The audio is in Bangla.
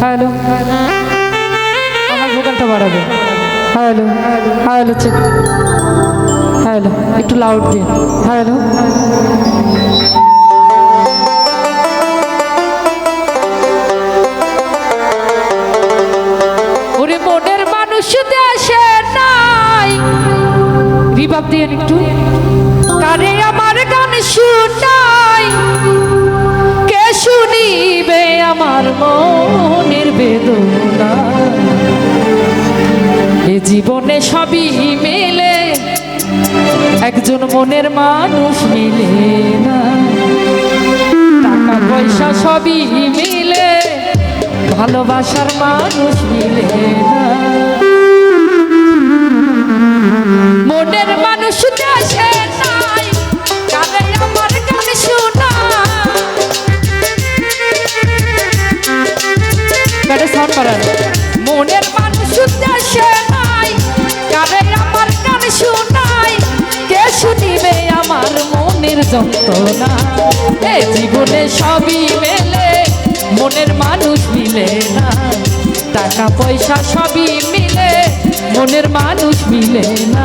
হ্যালো। আমার ভোকালটা বাড়াবে। হ্যালো। হ্যালো চেক হ্যালো, একটু লাউড দিয়ে। হ্যালো। ওরে মনের মানুষ দেশে নাই। রিভাব দিয়ে একটু। কারে আমার গান শুনাই। সবই মেলে, একজন মনের মানুষ মিলে না। টাকা পয়সা সবই মিলে, ভালোবাসার মানুষ মিলে না। মনের মানুষ দেশে যন্ত্রণা এ জীবনে সবই মেলে, মনের মানুষ মিলে না। টাকা, পয়সা সবই মিলে, মনের মানুষ মিলে না।